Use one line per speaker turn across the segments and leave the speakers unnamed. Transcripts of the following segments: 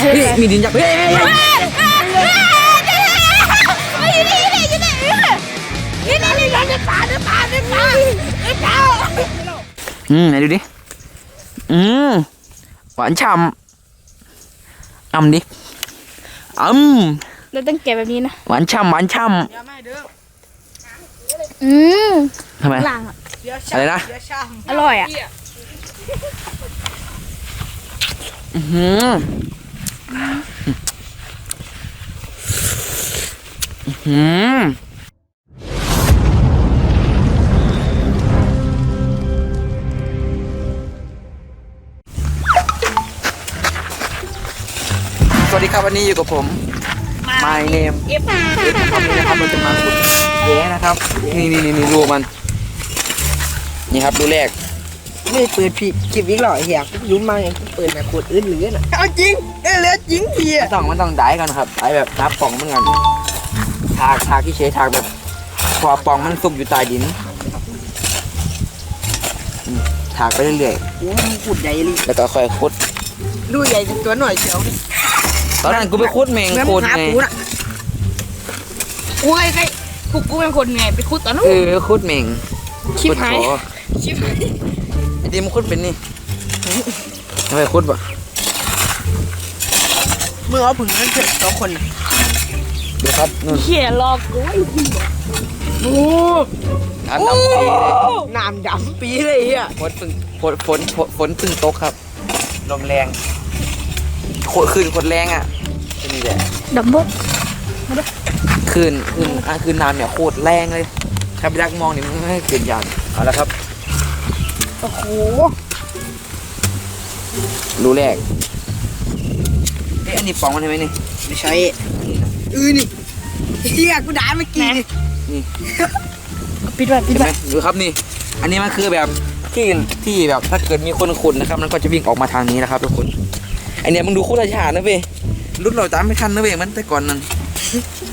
เฮ้ยมีดินยักษ์เฮ้ยเฮ้ยเฮ้ยอืมไหนดูดิ อืมหวานฉ่ำอ่ำดิอืม
เราต้องแกะแบบนี้นะ
หวานฉ่ำหวานฉ่
อืมำ
ทำไม
หลังอะ
อะไรนะ
อร่อยอะ
อื้อหื ออื้อหือสวัสดีครับวันนี้อยู่กับผม My name
เอฟ
เอ๊ะนะครับนี่นะครับเราจะมาขุดแย้นะครับนี่นี่นี่นี่รูมัน นี่ครับรูแรก
ไม่เปิดผิดคลิปอีกหรอเฮียกูยุ่งมากอย่างกูเปิดแบบขวดอื่นเหลือน่ะเอาจริงเอ้ยเหลือจริงเฮีย
มันต้องมันต้องได้กันครับได้แบบนับปล่องเหมือนกันทากทากที่ใช้ทากแบบพอปล่องมันซุกอยู่ใต้ดินอืมทากไปเรื่อย
โอ้มึงขุดใหญ่เลย
ๆแล้วก็ค่อยขุด
ดูใหญ่จนตัวหน่อยเชียว
ตอนนั้นกูไปขุดแมง
แม่
โค
มึ
ต
ง
ร
หา
ไง
ปูน่ะ
กูใครใครกูกูเป็นคนไงไปคุดตอนนู้น
เออขุดแมง
ชิบหาย
ขุดขอ
ชิบหาย
ไอ้ดิมนขุดเป็นนี่ทำไมขุดปะ
มึงเอาผึ่งนั่นเถอะสองคนน่ะ
ดูครับนู่น
เขี่ยหลอกกูไอ้เหี้ยโอ้
น้ำดำปีเลย
น้ำดำปีเลยเฮีย
ฝนเพิ่งฝนฝนฝนฝนเพิ่งตกครับลมแรงโคตรคืนโคตรแรงอะจะมีแหละ
ดับเบิ้ล
คืนคืนอะคืนน้ำเนี่ยโคตรแรงเลยถ้าไปยักมองนี่มันไม่เกินยานเอาละครับ
โอ้โห
รูแรกเอ๊ะอันนี้ปองมันใช่ไหมนี่
ไม่ใช่เออนี่เฮียกูด่าเมื่อกี้นี่
ปิดไว้ปิด
เห็นไห
ไว้
มดูครับนี่ อันนี้มันคือแบบที่ที่แบบถ้าเกิดมีคนขุดนะครับ มันก็จะวิ่งออกมาทางนี้นะครับทุกคนไอเนี่ยมึงดูคุดราชานะเว้ยรุ่นเราตามไม่ทันนะเว้ยมันแต่ก่อนนั้น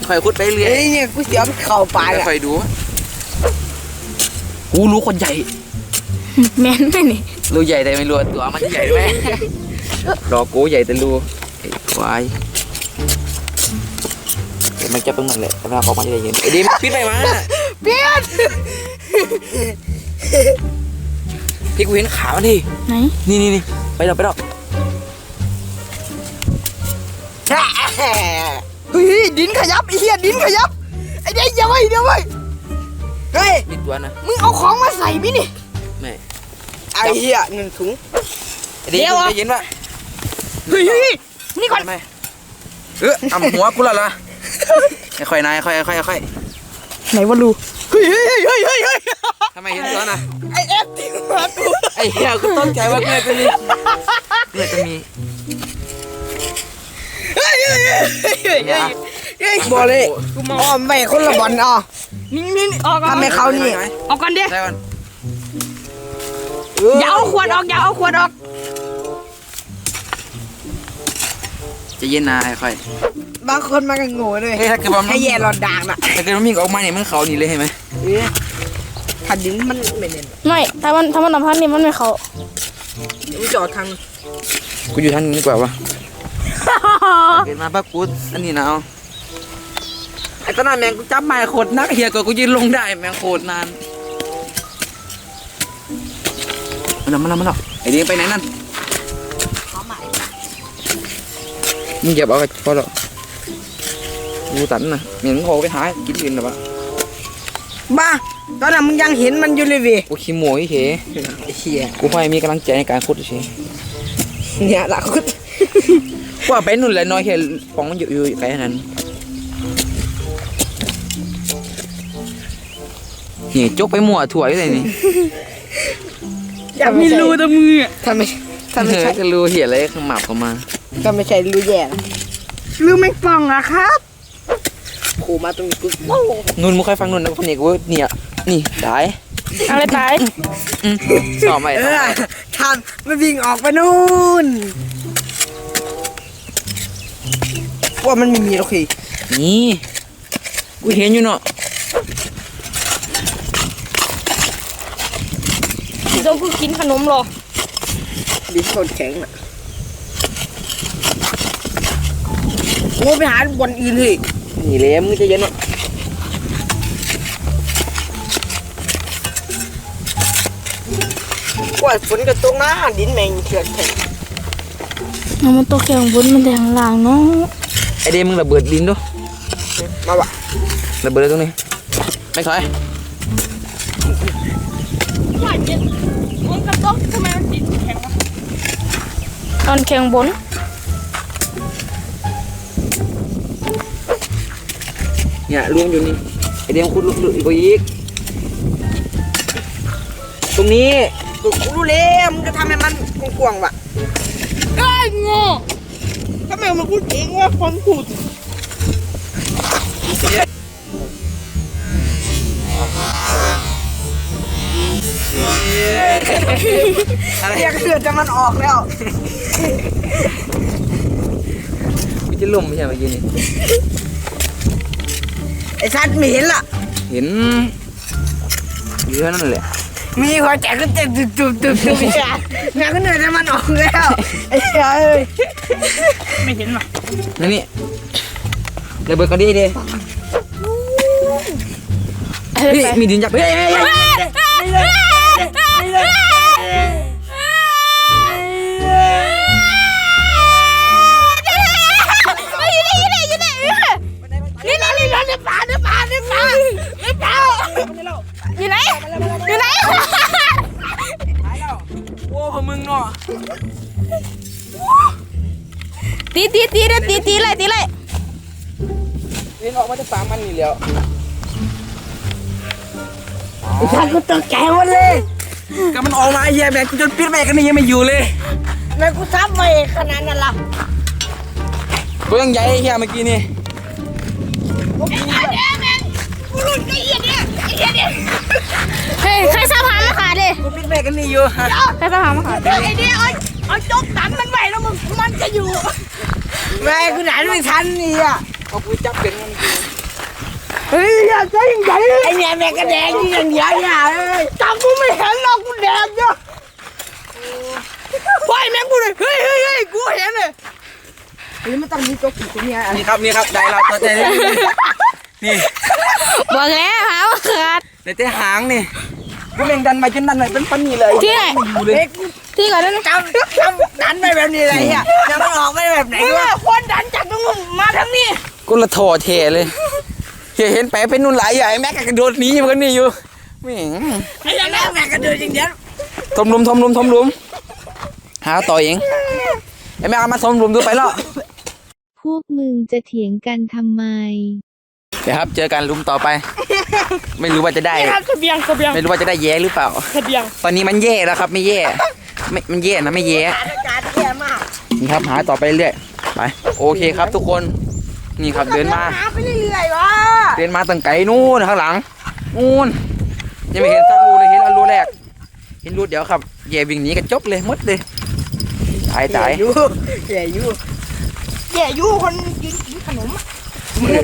ค่อยขุดไปเรื่อย
เฮ้ยเนี่ยกูเสียวไปเข่าปลายอะ
ค่อยๆดู กูรู้คนใหญ่
แมนไหมนี่
รูใหญ่แต่ไม่รู้ว่าตัวมันจะใหญ่ไหมรอกูใหญ่แต่รูไอ้ควายเดี๋ยวมันจะเป็นนั่นแหละแต่ว่าออกมาจะได้เห็นไอ้ดิมพี่ไปมา
เปียน
พี่กูเห็นขามันดิ
ไหน
นี่นี่นี่ไปดอกไปดอก
เฮ้ยดินขยับไอ้เฮียดินขยับไอ้เด็กอย่าไว้เดี๋ยวไว้เฮ้ย
มีตัวนะ
มึงเอาของมาใส่มินี่
แม่
ไอ้เฮียหนึ่งถุง
ไอ้ดิม
เดี๋ยว
มึง
อะ
ได้ยินปะ
เฮ้ยเฮ้ยนี่ก่อน
ไปไหมเอออ่ำหัวกูและละค่อยๆนายค่อยๆค่อยๆค่อย
ไหนวะรู
เฮ้ยเฮ้ยเฮ้ยเฮ้ยเฮ้ย
ๆทำไมเห็นตัวน่ะ
ไอเอฟทิ้งมากู
ไอ้เหี้ยกูต้นใจว่าเพื่อนจะมีเพื่อนจะมี
เฮ้ยเฮ้ยเฮ้ยเฮ้ยเฮ้ยเฮ้ยบอลเลยอ๋อไม่คนละบอลอ๋อ
นี่นี่ออกก่อน
ทำให้เขานี่
ออกก่อนเด้
ได้ก่อน
อย่าเอาขวดออกอย่าเอาขวดออก
ใจะเย็นนะค่อย
บางคนมากันโง่เลย
ๆเฮ้ยถ้าเกิดว่ามัน
ให้แย่หลอดด่างน่ะ
ถ้าเกิดว่ามีออกมาเนี่ยมันเขานี่เลยเห็นไหม
เออถ้าดินมันไม่เน้น
ไม่ถ้ามันถ้ามันสัมพันธ์นี่มันไม่เขา
เดี๋ยวกูจอดทาง
กูอยู่ทางนี้ดีกว่าวะเกิดมาป้ากูอันนี้นะเอาไอ้ตอนนั้นแมงกูจับไม้โคตรนักเฮียกว่ากูยืนลงได้แมงโคตรนาน มาแล้วมาแล้วมาแล้วไอ้เดียงไปไหนนั่น
ขอใหม่
มึงเหยียบเอาไปพอแล้วกูตันนะเหม็นโคไปหากินอื่นหรอวะ
บ้าตอนนั้นมึงยังเห็นมันอยู่เลยเว้ย
กูขี้โมยเฉย
ไอ้เหี้ย
กูไม่มีกำลังใจในการขุดเฉย
เนี่ยละคุณ
ว่าไปนู่นแหละน้อยแค่ปองมันอยู่อยู่ไกลขนาดนั้นนี่จกไปมั่วถั่วอยู่เลยนี่
อย่าไม่รู้
แต่มือ
ถ้าไม่ถ้าไม่
เธอ
ใช่
ก็รู้เหี้ยอะไรขมับเข้ามา
ถ้าไม่ใช่รู้แย่นะรู้ไม่ฟังอะครับโผล่มาตรงนี้กูโอ้
นุ่นมึงเคยฟังนุ่นนะคนนี้กูเนี่ยนี่ตาย
อะไรตาย
อืมสอบใหม่
เอ
ต่อ
อ
ไป
ทำมันวิ่งออกไปนู่นว่ามันไม่มีหรอกพี่
นี่กูเห็นอยู่เนาะ
สีส้มคือกินขนมหรอ
ดินคนแข็งอะโอ้ไปหาบนอื่นเลย
นี่เลยมึงใจะเย็นหน่อย
กว่าฝนกระตกนะดินแมงเถื่อนแข็ง
น้ำมันตกแข็งบนมันแดงล่างเนาะ
ไอเดมมึงระเบิดลิ้นดู
มาว่ะ
ระเบิดเลยตรงนี้ไม่ถอย
ว่าเจ็ดมันกระตกทำไมมันติดแข็งวะ ตอนแข็งบน
เนี่ยรวมอยู่นี่ไอเดมคุณลุกลุกอีกอีก ตรงนี้
กูรู้แล้วมึงจะทำให้มันกว้างๆว่ะ
ได้โง่
ทำไมมันพูดเองว่าคนพูด
อะไร
เรียกเลือดจะมันออกแล้ว
กูจะล่มไม่ใช่เมื่อกี้นี่
ไอ้ชัดไม่เห็นล่ะ
เห็นอยู่เท่านั้นแหละ
มีหัวใจก็เต้นตุบตุบตุบตุบจ้ะงานก็เหนื่อยจะมันออกแล้วไอ้เหี้ยเอ้ย
ไม่เห็นหรอ
นั่นนี่ระเบิดกันดิเด้พี่มีดินยักษ์เฮ้ยเฮ้ยเฮ้ย แล้ว
ไอ้ชัดกูตกใจหมดเลย
ก็มันออกมาไอ้เหี้ยแม่กูจนปิดแม่กันนี่ยังไม่อยู่เลย
แม่กูทับไปขนาดนั้นล่ะ
ตัวยังใหญ่ไอ้เหี้ยเมื่อกี้นี่
เฮ้ยใครสะพานมาขาดเลย
กูปิดแม่กันนี่อยู่ฮะ
ใครสะพานมาขาดไอ้เนี่ยเอาเอาจกตันมันไว้แล้วมึงมันจะอยู่
แม่กูหนานไม่ทันนี่อะ
เอากูจับเป็นมัน
เฮ้ยอย่าใจยังไงไอ้เนี่ยแม่กระแดงนี่อย่างเดียวอย่าเอ้ยจับกูไม่เห็นหรอกกูแดงเยอะปล่อยแม่งกูเลยเฮ้ยเฮ้ยเฮ้ยกูเห็นเลยเฮ้ยมันต้องมีตัวกี่ตัวเนี่ย
นี่ครับนี่ครับใจเราตัวใจนี่นี่
บอกแล้วหาว่าขาด
ในแต่หางนี่กูแม่งดันไปจนดันไปเป็นปันนี่เลย
ที่ไหน
อยู่เลย
เฮ้ยกู
ที่ก่อนนั้น
จำจำดันไปแบบนี้เลยอะจะมันออกไปแบบไหน
ไอ้
วะ
คนดันจากตรงนู้นมาทางนี้
กูละถอเทเลย เห็นเห็นไปเป็นนุ่นหลายใหญ่แม็กกระโดดหนีมันก็นี่อยู่แม่ง
ไอ้แม่แม่กระโดดอย่างเดียว
ทมลุมทมลุมทมลุมหาต่อเองไอ้แม่เอามาทมลุมดูไปแล้ว
พวกมึงจะเถียงกันทำไม
เดี๋ยวครับเจอกันลุมต่อไป ไม่รู้ว่าจะได้
นี่ครับเสบียงเสบียง
ไม่รู้ว่าจะได้แย่หรือเปล่า
เสบียง
ตอนนี้มันแย่แล้วครับไม่แย่ไม่มันแย่นะไม่แย่
อากาศแย่มาก
นี่ครับหาต่อไปเรื่อยไปโอเคครับทุกคน นี่ครับเดินมา
หาไปเรื่อยๆวะ
เดินมาตั้งไกลนู่นข้างหลังนู่นยังไม่เห็นสักรูเลยเห็นอันรูแรก เห็นรูเดียวครับแย่วิ่งหนีกันจบเลยหมดเลยตายตาย
อยู่แย่อยู่แย่อยู่คนกินกินขนมอะ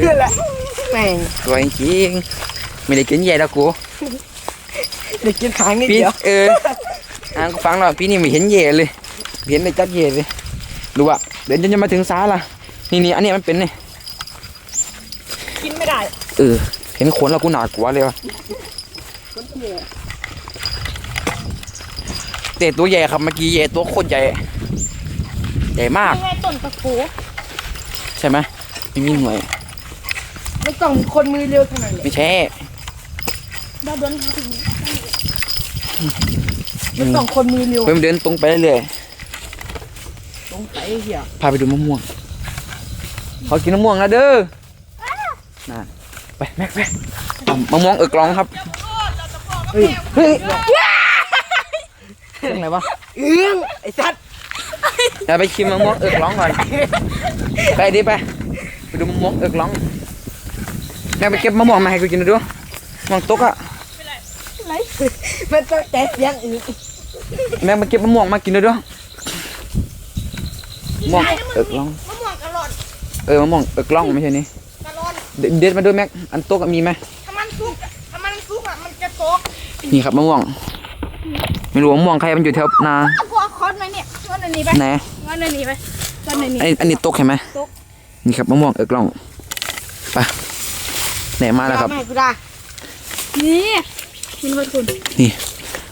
นี่แหละแม่ง
สวยจริงไม่ได้กินแย่แล้วกู
เด็กกินขางนิด
พี่
เดียว
เอออ่านกูฟังแล้วพี่นี่ไม่เห็นแย่เลยเห็นแต่จับแย่เลยดูว่าเดี๋ยวจนจะมาถึงซ้าล่ะนี่นี่อันนี้มันเป็นนี่
กินไม่ได้
เออเห็นขนแล้วกูหนากลัวเลยว่ะแต่ตัวใหญ่ครับเมื่อกี้ใหญ่ตัวโคตรใหญ่ใหญ่มาก
ยังไงต้นตะปู
ใช่ไหมไม่มีหน่วย
ไม่ต้องมีคนมือเร็วเท่านั้นเลย
ไม่ใช่
ดาวดนถึง
ไม่ต้องคนมือเร็ว
เพิ่มเดินตรงไปเรื่อย
ตรงไปเหี้ย
ๆพาไปดูมะม่วงเขากินมะม่วงแล้วเด้อ น่ะไปแม็กไปเอามะม่วงเออกลองครับเฮ้ยเฮ้ยเรื่องอะไรวะ
เอื้องไอ้สัตว์
เดี๋ยวไปชิมมะม่วงเออกลองก่อนไปดิไปไปดูมะม่วงเออกลองแม่ไปเก็บมะม่วงมาให้กูกินดูมะม่วงตกอะ
มันต้องแต่เสียงอื่น
แม่มาเก็บมะม่วงมากินหน่อยดูมะม่วงเออกลอง
มะม่วงกระหลอด
เออมะม่วงเออกลองไม่ใช่นี่ เดเด็ดมาด้วยแม็ก อันโต๊ะอะมีไหม
ถ้ามันสุกอะถ้ามันสุกอะมันจะตก
นี่ครับมะม่วง ไม่รู้ว่ามะม่วงใครมันอยู่แถวนา
เอาพวกคอนไหมเนี่ยก้อนอันนี้ไป
ไหน
ก้อนอันนี้ไปก้อนอันนี้
อันนี้อันนี้โต๊ะเห็นไหม
โต๊ะ
นี่ครับมะม่วงเอิกล่องไปไหนมาแล้วครับ
ไม่กูได้
นี่กินเพื่อนคุณ
นี่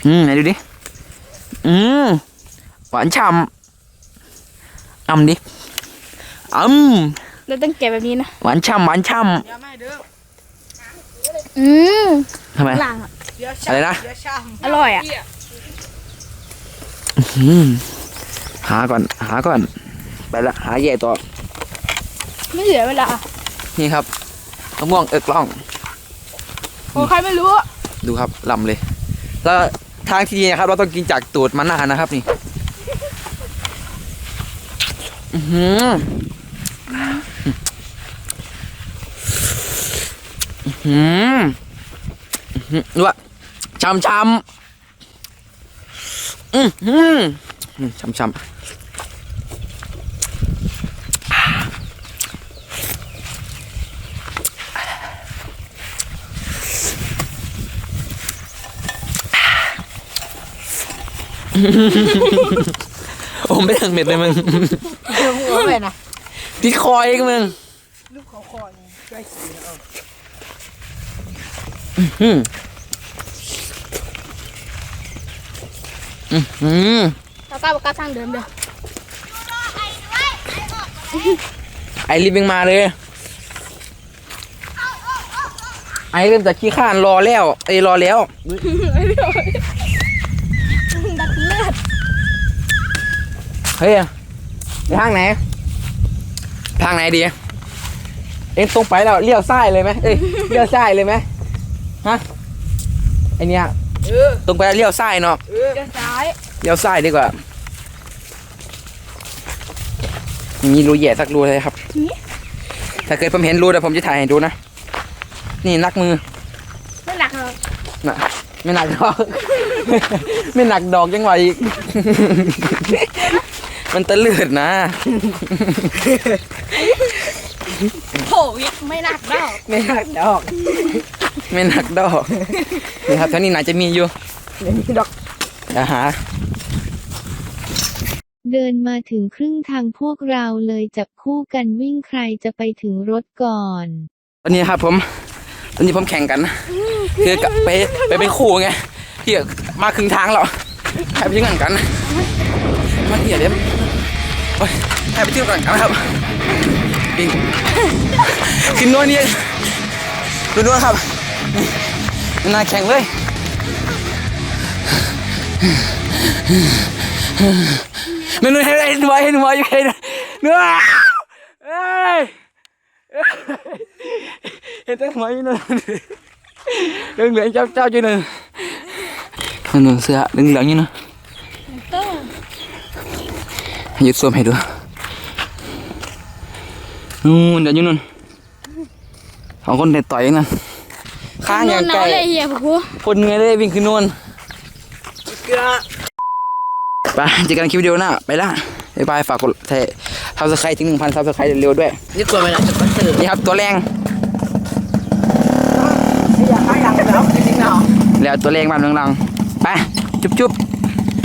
อืมไหนดูดิอืมหวานฉ่ำอ่ำดิอ่ำ
เราต้องแกะแบบนี้นะ
หวานฉ่ำหวานฉ่
อย่าไม่เด้อ
อืมำ
ทำไม
หลังอะ
เดี๋ยว
อะไรนะ
เดี๋ยวช้ำ
อร่อยอะ
อืมหาก่อน หาก่อน ไปละหาแย่ต่อ
ไม่เหลือเวลา
นี่ครับมะม่วงเอิกล่อง
โอ้ใครไม่รู้อะ
ดูครับลำเลย แล้วทางที่ดีนะครับ เราต้องกินจากตูดมันหน้านะครับนี่ อือหือ อื้อหืออื้อหือดูว่าช้ำช้ำอือหืออืมช้ำช้ำโอ้ไม่ทางเม็ดเลยมึง
เดี๋ยวหัวไปนะ
ติดคอเองมึง
ลูกเขาคอนี่ช่วยสีนะเอา
อืมอืมอืม
ตาตาบอกกล้าทางเดิมเด้อ
ไอรีบยังมาเลย ไอเริ่มจากขี้ข้านรอแล้วไอยรอแล้ว
ดักเลือด
เฮ้ยไปทางไหน ทางไหนดี เอ็งตรงไปแล้วเลี้ยวซ้ายเลยไหมเอ้ยเลี้ยวซ้ายเลยไหม ฮะไอเนี้ย
เออ
ตรงไปแล้วเลี้ยวซ้ายเนาะ
เออ
เดินซ้าย
เลี้ยวซ้ายดีกว่ามีรูแหย่สักรูเลยครับ ถ้าเกิดผมเห็นรูเดี๋ยวผมจะถ่ายให้ดูนะ นี่นักมือ
ไม่หนักหรอก
น่ะไม่หนักดอก ไม่หนักดอกยังไหวอีก มันตะเลือดนะ
โถยไม่หนักเด้อ
ไม่หักดอก
ไม่หนักดอกนี่ครับท่านี้น่าจะมีอยู่
ไม่มีดอก
เดี๋ยวหา
เดินมาถึงครึ่งทางพวกเราเลยจับคู่กันวิ่งใครจะไปถึงรถก่อน
ตอนนี้ครับผมตอนนี้ผมแข่งกันนะคือกับไปไปเป็นคู่ไงที่มาครึ่งทางแล้วใครไปที่งานกันมาเหี้ยเดี๋ยวโอ๊ยใครไปที่งานกันครับปิงขึ้นนวลนี่ดูนวลครับ นี่น่าแข่งเลยนู่นๆเห็นเห็นไว้เห็นไว้อยู่เห็นเนื้อเอ้ยเห็นแต่หัวอยู่นั่นเหลืองเหลืองๆเจ้าเจ้าอยู่นั่นนั่นนเสื้ คนเด็ดต่อยนั่นข้างอย่าง
น
ไก่
อนเลยเฮียพวกกู
คนเงยเลยวิ่งขึ้นนู่น
เกลือ
ไปเจอกันคลิปวิดีโอหน้าไปละบ๊ายบายฝากกดแชร์ทับสไครต์ถึงหนึ่งพันทับสไครต์เร็วๆด้วย
นี่กลัวไหมนะจะมาเจอ
นี่ครับตัวแรง
ไม่อยากให้อยากแล้วจริงๆเนาะ
แล้วตัวแรงบ้านเมืองรังไปจุ๊บจุ๊บ